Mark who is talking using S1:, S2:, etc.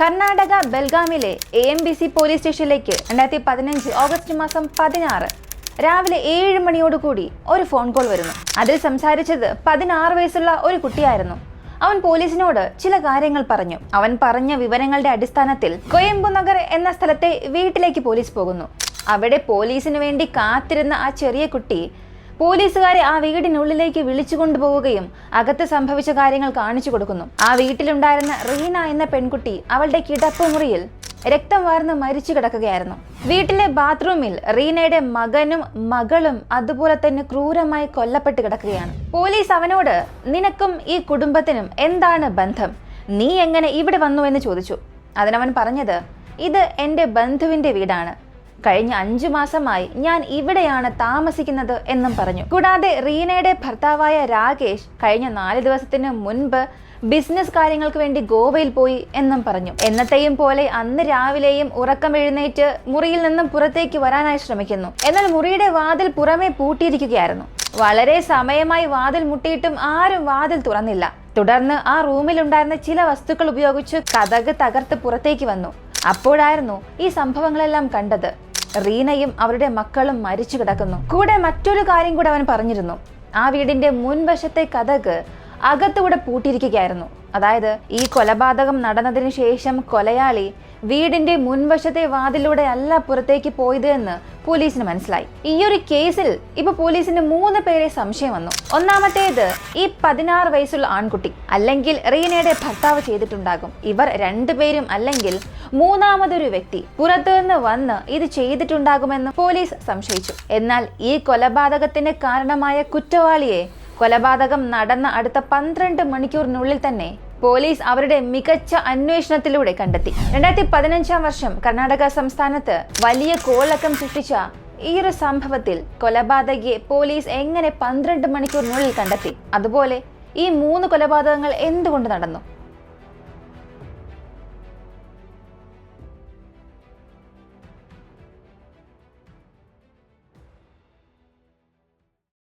S1: Karnataka ബെൽഗാമിലെ A M B C police സ്റ്റേഷനിലേക്ക് രണ്ടായിരത്തി പതിനഞ്ച് ഓഗസ്റ്റ് മാസം പതിനാറ് രാവിലെ ഏഴ് മണിയോടുകൂടി ഒരു ഫോൺ കോൾ വരുന്നു. അതിൽ സംസാരിച്ചത് പതിനാറ് വയസ്സുള്ള ഒരു കുട്ടിയായിരുന്നു. അവൻ പോലീസിനോട് ചില കാര്യങ്ങൾ പറഞ്ഞു. അവൻ പറഞ്ഞ വിവരങ്ങളുടെ അടിസ്ഥാനത്തിൽ കൊയമ്പു നഗർ എന്ന സ്ഥലത്തെ വീട്ടിലേക്ക് പോലീസ് പോകുന്നു. അവിടെ പോലീസിനു വേണ്ടി കാത്തിരുന്ന ആ ചെറിയ കുട്ടി പോലീസുകാരെ ആ വീടിനുള്ളിലേക്ക് വിളിച്ചു കൊണ്ടുപോവുകയും അകത്ത് സംഭവിച്ച കാര്യങ്ങൾ കാണിച്ചു കൊടുക്കുന്നു. ആ വീട്ടിലുണ്ടായിരുന്ന റീന എന്ന പെൺകുട്ടി അവളുടെ കിടപ്പുമുറിയിൽ രക്തം വാർന്ന് മരിച്ചു കിടക്കുകയായിരുന്നു. വീട്ടിലെ ബാത്റൂമിൽ റീനയുടെ മകനും മകളും അതുപോലെ തന്നെ ക്രൂരമായി കൊല്ലപ്പെട്ട് കിടക്കുകയാണ്. പോലീസ് അവനോട് നിനക്കും ഈ കുടുംബത്തിനും എന്താണ് ബന്ധം? നീ എങ്ങനെ ഇവിടെ വന്നു? എന്ന് ചോദിച്ചു. അതിനവൻ പറഞ്ഞത് ഇത് എന്റെ ബന്ധുവിന്റെ വീടാണ്. കഴിഞ്ഞ അഞ്ചു മാസമായി ഞാൻ ഇവിടെയാണ് താമസിക്കുന്നത് എന്നും പറഞ്ഞു. കൂടാതെ റീനയുടെ ഭർത്താവായ രാകേഷ് കഴിഞ്ഞ നാല് ദിവസത്തിന് മുൻപ് ബിസിനസ് കാര്യങ്ങൾക്ക് വേണ്ടി ഗോവയിൽ പോയി എന്നും പറഞ്ഞു. എന്നത്തെയും പോലെ അന്ന് രാവിലെയും ഉറക്കം എഴുന്നേറ്റ് മുറിയിൽ നിന്നും പുറത്തേക്ക് വരാനായി ശ്രമിക്കുന്നു. എന്നാൽ മുറിയുടെ വാതിൽ പുറമെ പൂട്ടിയിരിക്കുകയായിരുന്നു. വളരെ സമയമായി വാതിൽ മുട്ടിയിട്ടും ആരും വാതിൽ തുറന്നില്ല. തുടർന്ന് ആ റൂമിൽ ഉണ്ടായിരുന്ന ചില വസ്തുക്കൾ ഉപയോഗിച്ച് കഥക് തകർത്ത് പുറത്തേക്ക് വന്നു. അപ്പോഴായിരുന്നു ഈ സംഭവങ്ങളെല്ലാം കണ്ടത്. റീനയും അവരുടെ മക്കളും മരിച്ചു കിടക്കുന്നു. കൂടെ മറ്റൊരു കാര്യം കൂടെ അവൻ പറഞ്ഞിരുന്നു. ആ വീടിന്റെ മുൻവശത്തെ കഥക് അകത്തുകൂടെ പൂട്ടിയിരിക്കുകയായിരുന്നു. അതായത് ഈ കൊലപാതകം നടന്നതിന് ശേഷം കൊലയാളി വീടിന്റെ മുൻവശത്തെ വാതിലൂടെ അല്ല പുറത്തേക്ക് പോയത് എന്ന് പോലീസിന് മനസ്സിലായി. ഈ ഒരു കേസിൽ ഇപ്പൊ പോലീസിന് മൂന്ന് പേരെ സംശയം വന്നു. ഒന്നാമത്തേത് ഈ പതിനാറ് വയസ്സുള്ള ആൺകുട്ടി അല്ലെങ്കിൽ റീനയുടെ ഭർത്താവ് ചെയ്തിട്ടുണ്ടാകും. ഇവർ രണ്ടുപേരും അല്ലെങ്കിൽ മൂന്നാമതൊരു വ്യക്തി പുറത്തുനിന്ന് വന്ന് ഇത് ചെയ്തിട്ടുണ്ടാകുമെന്ന് പോലീസ് സംശയിച്ചു. എന്നാൽ ഈ കൊലപാതകത്തിന് കാരണമായ കുറ്റവാളിയെ കൊലപാതകം നടന്ന അടുത്ത പന്ത്രണ്ട് മണിക്കൂറിനുള്ളിൽ തന്നെ പോലീസ് അവരുടെ മികച്ച അന്വേഷണത്തിലൂടെ കണ്ടെത്തി. രണ്ടായിരത്തി പതിനഞ്ചാം വർഷം കർണാടക സംസ്ഥാനത്ത് വലിയ കോളക്കം സൃഷ്ടിച്ച ഈ ഒരു സംഭവത്തിൽ കൊലപാതകയെ പോലീസ് എങ്ങനെ പന്ത്രണ്ട് മണിക്കൂറിനുള്ളിൽ കണ്ടെത്തി? അതുപോലെ ഈ മൂന്ന് കൊലപാതകങ്ങൾ എന്തുകൊണ്ട് നടന്നു?